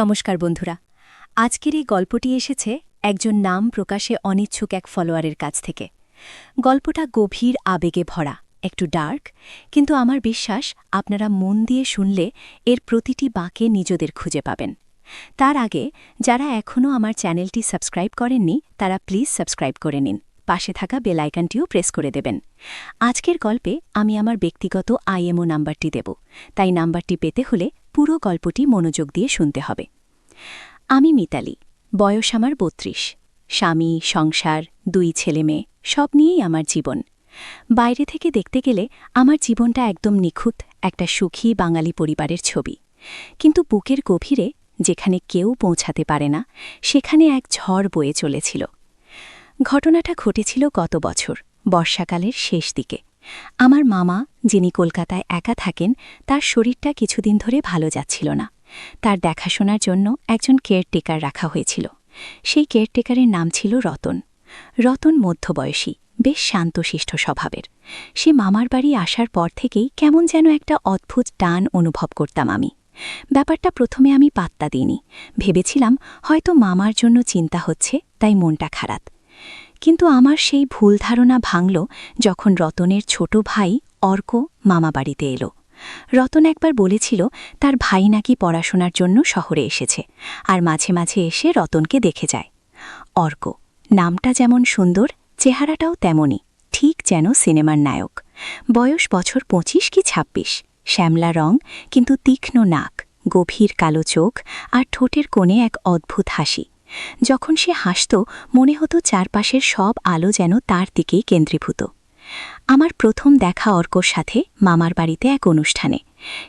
নমস্কার বন্ধুরা। আজকের এই গল্পটি এসেছে একজন নাম প্রকাশে অনিচ্ছুক এক ফলোয়ারের কাছ থেকে। গল্পটা গভীর আবেগে ভরা, একটু ডার্ক, কিন্তু আমার বিশ্বাস আপনারা মন দিয়ে শুনলে এর প্রতিটি বাঁকে নিজেদের খুঁজে পাবেন। তার আগে, যারা এখনও আমার চ্যানেলটি সাবস্ক্রাইব করেননি, তারা প্লিজ সাবস্ক্রাইব করে নিন। পাশে থাকা বেল আইকনটিও প্রেস করে দেবেন। আজকের গল্পে আমি আমার ব্যক্তিগত আইএমও নাম্বারটি দেব। তাই নাম্বারটি পেতে হলে পুরো গল্পটি মনোযোগ দিয়ে শুনতে হবে। আমি মিতালি, বয়স আমার বত্রিশ। স্বামী, সংসার, দুই ছেলে মেয়ে, সব নিয়েই আমার জীবন। বাইরে থেকে দেখতে গেলে আমার জীবনটা একদম নিখুঁত, একটা সুখী বাঙালি পরিবারের ছবি। কিন্তু বুকের গভীরে, যেখানে কেউ পৌঁছাতে পারে না, সেখানে এক ঝড় বয়ে চলেছিল। ঘটনাটা ঘটেছিল গত বছর, বর্ষাকালের শেষ দিকে। আমার মামা, যিনি কলকাতায় একা থাকেন, তার শরীরটা কিছুদিন ধরে ভালো যাচ্ছিল না। তার দেখাশোনার জন্য একজন কেয়ারটেকার রাখা হয়েছিল। সেই কেয়ারটেকারের নাম ছিল রতন। রতন মধ্যবয়সী, বেশ শান্তশিষ্ট স্বভাবের। সে মামার বাড়ি আসার পর থেকেই কেমন যেন একটা অদ্ভুত টান অনুভব করতাম আমি। ব্যাপারটা প্রথমে আমি পাত্তা দিইনি। ভেবেছিলাম হয়তো মামার জন্য চিন্তা হচ্ছে, তাই মনটা খারাপ। কিন্তু আমার সেই ভুল ধারণা ভাঙল যখন রতনের ছোট ভাই অর্ক মামাবাড়িতে এলো। রতন একবার বলেছিল, তার ভাই নাকি পড়াশোনার জন্য শহরে এসেছে আর মাঝে মাঝে এসে রতনকে দেখে যায়। অর্ক, নামটা যেমন সুন্দর, চেহারাটাও তেমনই, ঠিক যেন সিনেমার নায়ক। বয়স বছর পঁচিশ কি ছাব্বিশ। শ্যামলা রং, কিন্তু তীক্ষ্ণ নাক, গভীর কালো চোখ আর ঠোঁটের কোণে এক অদ্ভুত হাসি। যখন সে হাসত, মনে হতো চারপাশের সব আলো যেন তার দিকেই কেন্দ্রীভূত। আমার প্রথম দেখা অর্কর সাথে মামার বাড়িতে এক অনুষ্ঠানে।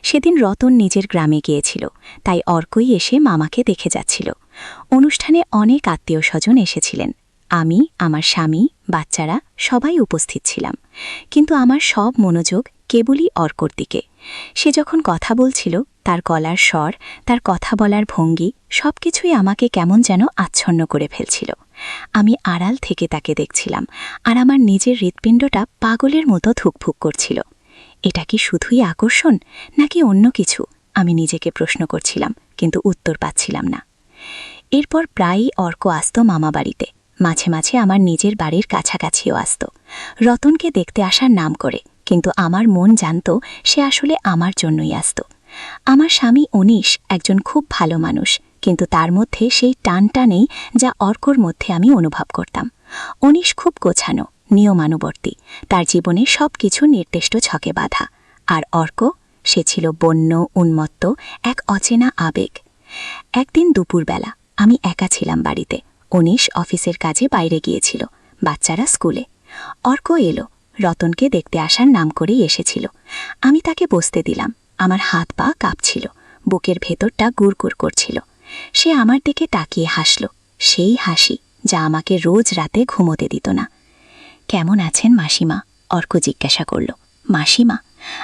সেদিন রতন নিজের গ্রামে গিয়েছিল, তাই অর্কই এসে মামাকে দেখে যাচ্ছিল। অনুষ্ঠানে অনেক আত্মীয় স্বজন এসেছিলেন। আমি, আমার স্বামী, বাচ্চারা, সবাই উপস্থিত ছিলাম। কিন্তু আমার সব মনোযোগ কেবলই অর্কর দিকে। সে যখন কথা বলছিল তার গলার স্বর, তার কথা বলার ভঙ্গি সব কিছুই আমাকে কেমন যেন আচ্ছন্ন করে ফেলছিল। আমি আড়াল থেকে তাকে দেখছিলাম আর আমার নিজের হৃৎপিণ্ডটা পাগলের মতো ধুকফুক করছিল। এটা কি শুধুই আকর্ষণ নাকি অন্য কিছু? আমি নিজেকে প্রশ্ন করছিলাম, কিন্তু উত্তর পাচ্ছিলাম না। এরপর প্রায়ই অর্ক আসত মামা বাড়িতে। মাঝে মাঝে আমার নিজের বাড়ির কাছাকাছিও আসত। রতনকে দেখতে আসার নাম করে, কিন্তু আমার মন জানত সে আসলে আমার জন্যই আসত। আমার স্বামী অনিশ একজন খুব ভালো মানুষ, কিন্তু তার মধ্যে সেই টানটা নেই যা অর্কর মধ্যে আমি অনুভব করতাম। অনিশ খুব গোছানো, নিয়মানুবর্তী, তার জীবনে সব কিছু নির্দিষ্ট ছকে বাধা। আর অর্ক, সে ছিল বন্য, উন্মত্ত, এক অচেনা আবেগ। একদিন দুপুরবেলা আমি একা ছিলাম বাড়িতে। অনিশ অফিসের কাজে বাইরে গিয়েছিল, বাচ্চারা স্কুলে। অর্ক এলো, রতনকে দেখতে আসার নাম করেই এসেছিল। আমি তাকে বসতে দিলাম। আমার হাত পা কাঁপছিল, বুকের ভেতরটা গুড়গুড় করছিল। সে আমার দিকে তাকিয়ে হাসল, সেই হাসি যা আমাকে রোজ রাতে ঘুমোতে দিত না। কেমন আছেন মাসিমা? অর্ক জিজ্ঞাসা করল। মাসিমা,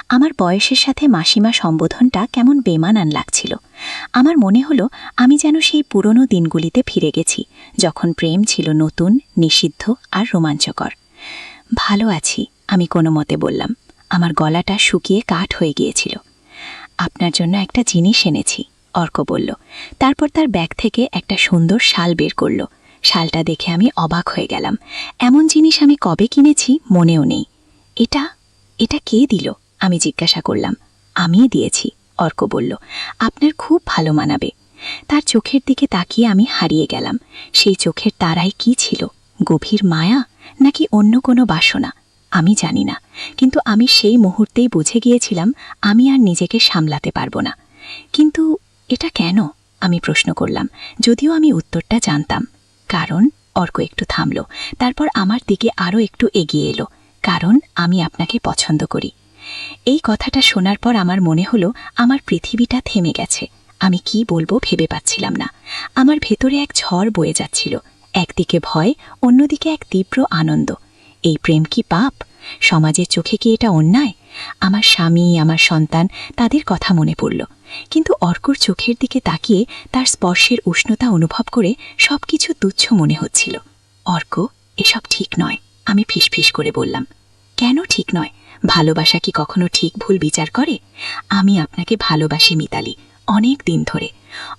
আমার বয়সের সাথে মাসিমা সম্বোধনটা কেমন বেমানান লাগছিল। আমার মনে হলো আমি যেন সেই পুরনো দিনগুলিতে ফিরে গেছি, যখন প্রেম ছিল নতুন, নিষিদ্ধ আর রোমাঞ্চকর। ভালো আছি, আমি কোনো মতে বললাম। আমার গলাটা শুকিয়ে কাঠ হয়ে গিয়েছিল। আপনার জন্য একটা জিনিস এনেছি, অর্ক বলল। তারপর তার ব্যাগ থেকে একটা সুন্দর শাল বের করল। শালটা দেখে আমি অবাক হয়ে গেলাম। এমন জিনিস আমি কবে কিনেছি মনেও নেই। এটা এটা কে দিল? আমি জিজ্ঞাসা করলাম। আমিই দিয়েছি, অর্ক বলল। আপনার খুব ভালো মানাবে। তার চোখের দিকে তাকিয়ে আমি হারিয়ে গেলাম। সেই চোখের তারাই কি ছিল? গভীর মায়া নাকি অন্য কোনো বাসনা? আমি জানি না, কিন্তু আমি সেই মুহূর্তেই বুঝে গিয়েছিলাম আমি আর নিজেকে সামলাতে পারব না। কিন্তু এটা কেন? আমি প্রশ্ন করলাম, যদিও আমি উত্তরটা জানতাম। কারণ, অর্ক একটু থামল, তারপর আমার দিকে আরও একটু এগিয়ে এলো। কারণ, আমি আপনাকে পছন্দ করি। এই কথাটা শোনার পর আমার মনে হলো, আমার পৃথিবীটা থেমে গেছে। আমি কি বলব ভেবে পাচ্ছিলাম না। আমার ভেতরে এক ঝড় বয়ে যাচ্ছিল, একদিকে ভয়, অন্যদিকে এক তীব্র আনন্দ। এই প্রেম কি পাপ? সমাজের চোখে কি এটা অন্যায়? আমার স্বামী, আমার সন্তান, তাদের কথা মনে পড়ল। কিন্তু অর্কর চোখের দিকে তাকিয়ে তার স্পর্শের উষ্ণতা অনুভব করে সব কিছু তুচ্ছ মনে হচ্ছিল। অর্ক, এসব ঠিক নয়, আমি ফিসফিস করে বললাম। কেন ঠিক নয়? ভালোবাসা কি কখনো ঠিক ভুল বিচার করে? আমি আপনাকে ভালোবাসি মিতালি, অনেক দিন ধরে।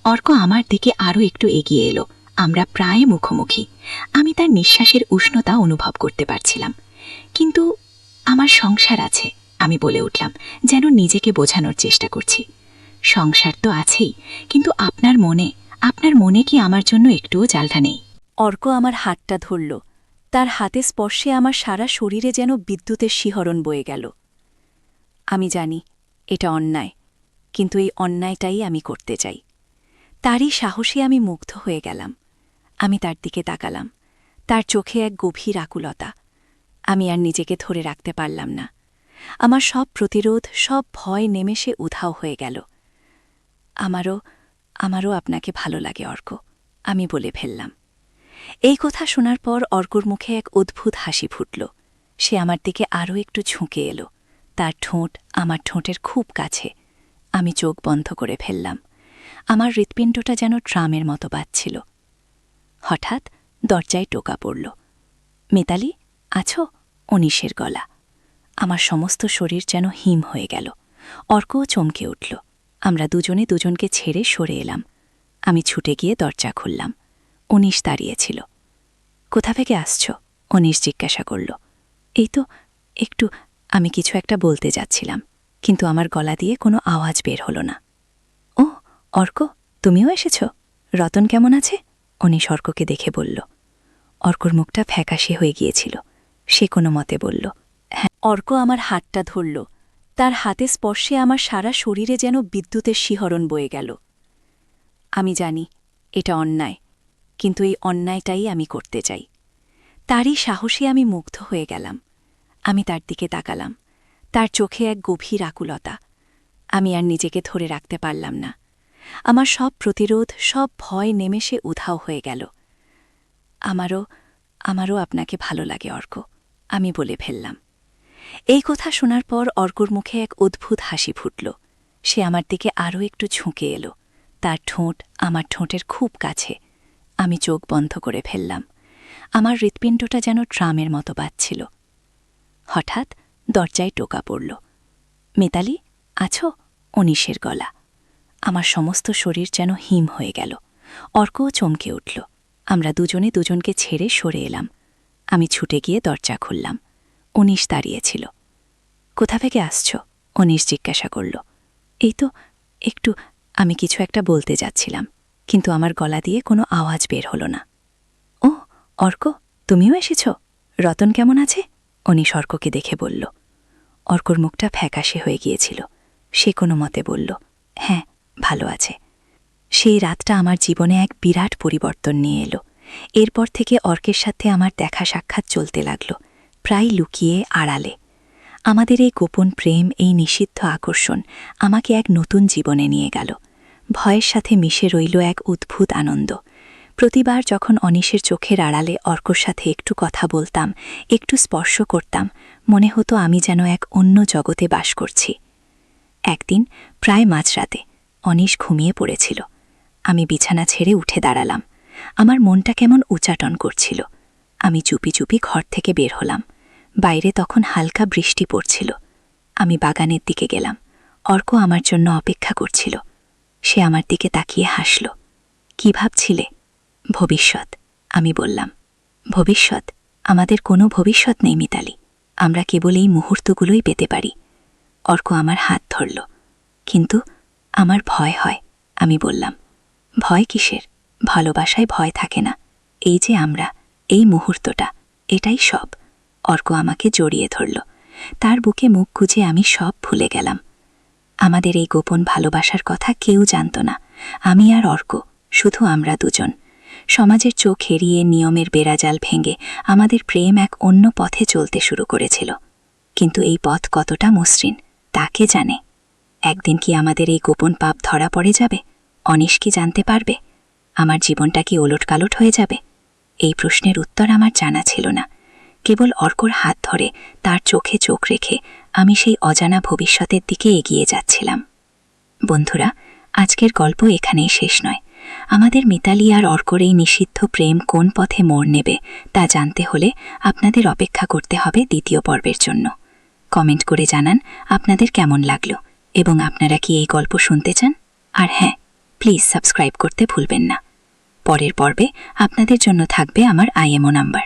অর্ক আমার দিকে আরও একটু এগিয়ে এলো। আমরা প্রায় মুখোমুখি। আমি তার নিঃশ্বাসের উষ্ণতা অনুভব করতে পারছিলাম। কিন্তু আমার সংসার আছে, আমি বলে উঠলাম, যেন নিজেকে বোঝানোর চেষ্টা করছি। সংসার তো আছেই, কিন্তু আপনার মনে আপনার মনে কি আমার জন্য একটুও জালটা নেই? অর্ক আমার হাতটা ধরল, তার হাতে স্পর্শে আমার সারা শরীরে যেন বিদ্যুতের শিহরণ বয়ে গেল। আমি জানি, এটা অন্যায়, কিন্তু এই অন্যায়টাই আমি করতে চাই। তারই সাহসে আমি মুগ্ধ হয়ে গেলাম। আমি তার দিকে তাকালাম, তার চোখে এক গভীর আকুলতা আমি আর নিজেকে ধরে রাখতে পারলাম না। আমার সব প্রতিরোধ, সব ভয় নেমেষে উধাও হয়ে গেল। আমারও আমারও আপনাকে ভালো লাগে, অর্ক, আমি বলে ফেললাম। এই কথা শোনার পর অর্কর মুখে এক অদ্ভুত হাসি ফুটল। সে আমার দিকে আরও একটু ঝুঁকে এলো। তার ঠোঁট আমার ঠোঁটের খুব কাছে। আমি চোখ বন্ধ করে ফেললাম। আমার হৃৎপিণ্ডটা যেন ট্রামের মতো বাজছিল। হঠাৎ দরজায় টোকা পড়ল। মিতালি আছো? অনিশের গলা। আমার সমস্ত শরীর যেন হিম হয়ে গেল। অর্কও চমকে উঠল। আমরা দুজনে দুজনকে ছেড়ে সরে এলাম। আমি ছুটে গিয়ে দরজা খুললাম। অনিশ দাঁড়িয়েছিল। কোথা থেকে আসছ? অনিশ জিজ্ঞাসা করল। এই তো, একটু, আমি কিছু একটা বলতে যাচ্ছিলাম, কিন্তু আমার গলা দিয়ে কোনো আওয়াজ বের হলো না। ও অর্ক, তুমিও এসেছ? রতন কেমন আছে? অনিশ অর্ককে দেখে বলল। অর্কর মুখটা ফ্যাকাশে হয়ে গিয়েছিল। সে কোনো মতে বলল হ্যাঁ অর্ক আমার হাতটা ধরল। তার হাতে স্পর্শে আমার সারা শরীরে যেন বিদ্যুতের শিহরণ বয়ে গেল। আমি জানি এটা অন্যায়, কিন্তু এই অন্যায়টাই আমি করতে চাই। তারই সাহসে আমি মুগ্ধ হয়ে গেলাম। আমি তার দিকে তাকালাম। তার চোখে এক গভীর আকুলতা। আমি আর নিজেকে ধরে রাখতে পারলাম না। আমার সব প্রতিরোধ, সব ভয় নেমে সে উধাও হয়ে গেল। আমারও আমারও আপনাকে ভালো লাগে, অর্ক। আমি বলে ফেললাম। এই কথা শোনার পর অর্কর মুখে এক অদ্ভুত হাসি ফুটল। সে আমার দিকে আরও একটু ঝুঁকে এলো। তার ঠোঁট আমার ঠোঁটের খুব কাছে। আমি চোখ বন্ধ করে ফেললাম। আমার হৃৎপিণ্ডটা যেন ট্রামের মতো বাজছিল। হঠাৎ দরজায় টোকা পড়ল। মিতালি, আছো? অনিশের গলা। আমার সমস্ত শরীর যেন হিম হয়ে গেল। অর্কও চমকে উঠল। আমরা দুজনে দুজনকে ছেড়ে সরে এলাম। আমি ছুটে গিয়ে দরজা খুললাম। অনিশ দাঁড়িয়েছিল। কোথা থেকে আসছ? অনিশ জিজ্ঞাসা করল। এই তো, একটু, আমি কিছু একটা বলতে যাচ্ছিলাম, কিন্তু আমার গলা দিয়ে কোনো আওয়াজ বের হলো না। ও অর্ক, তুমিও এসেছ? রতন কেমন আছে? অনিশ অর্ককে দেখে বলল। অর্কর মুখটা ফ্যাকাশে হয়ে গিয়েছিল। সে কোনো মতে বলল হ্যাঁ ভালো আছে। সেই রাতটা আমার জীবনে এক বিরাট পরিবর্তন নিয়ে এলো। এরপর থেকে অর্কের সাথে আমার দেখা সাক্ষাৎ চলতে লাগল, প্রায় লুকিয়ে আড়ালে। আমাদের এই গোপন প্রেম, এই নিষিদ্ধ আকর্ষণ আমাকে এক নতুন জীবনে নিয়ে গেল। ভয়ের সাথে মিশে রইল এক উদ্ভুত আনন্দ। প্রতিবার যখন অনিশের চোখের আড়ালে অর্কর সাথে একটু কথা বলতাম, একটু স্পর্শ করতাম, মনে হতো আমি যেন এক অন্য জগতে বাস করছি। একদিন, প্রায় মাঝরাতে, অনিশ ঘুমিয়ে পড়েছিল। আমি বিছানা ছেড়ে উঠে দাঁড়ালাম। আমার মনটা কেমন উচাটন করছিল। আমি চুপি চুপি ঘর থেকে বের হলাম। বাইরে তখন হালকা বৃষ্টি পড়ছিল। আমি বাগানের দিকে গেলাম। অর্ক আমার জন্য অপেক্ষা করছিল। সে আমার দিকে তাকিয়ে হাসল। কি ভাবছিলে? ভবিষ্যৎ, আমি বললাম। ভবিষ্যৎ? আমাদের কোনো ভবিষ্যৎ নেই মিতালি। আমরা কেবল এই মুহূর্তগুলোই পেতে পারি। অর্ক আমার হাত ধরল। কিন্তু আমার ভয় হয়, আমি বললাম। ভয় কিসের? ভালোবাসায় ভয় থাকে না। এই যে আমরা, এই মুহূর্তটা, এটাই সব। অর্ক আমাকে জড়িয়ে ধরল। তার বুকে মুখ গুজে আমি সব ভুলে গেলাম। আমাদের এই গোপন ভালোবাসার কথা কেউ জানত না। আমি আর অর্ক, শুধু আমরা দুজন। সমাজের চোখ এড়িয়ে নিয়মের বেড়াজাল ভেঙে আমাদের প্রেম এক অন্য পথে চলতে শুরু করেছিল। কিন্তু এই পথ কতটা মসৃণ তাকে জানে? একদিন কি আমাদের এই গোপন পাপ ধরা পড়ে যাবে? অনিশ কি জানতে পারবে? আমার জীবনটা কি ওলটকালট হয়ে যাবে? এই প্রশ্নের উত্তর আমার জানা ছিল না। কেবল অর্কর হাত ধরে, তার চোখে চোখ রেখে আমি সেই অজানা ভবিষ্যতের দিকে এগিয়ে যাচ্ছিলাম। বন্ধুরা, আজকের গল্প এখানেই শেষ নয়। আমাদের মিতালি আর অর্কর এই নিষিদ্ধ প্রেম কোন পথে মোড় নেবে তা জানতে হলে আপনাদের অপেক্ষা করতে হবে দ্বিতীয় পর্বের জন্য। কমেন্ট করে জানান আপনাদের কেমন লাগল এবং আপনারা কি এই গল্প শুনতে চান? আর হ্যাঁ প্লিজ সাবস্ক্রাইব করতে ভুলবেন না। পরের পর্বে আপনাদের জন্য থাকবে আমার আইএমও নাম্বার।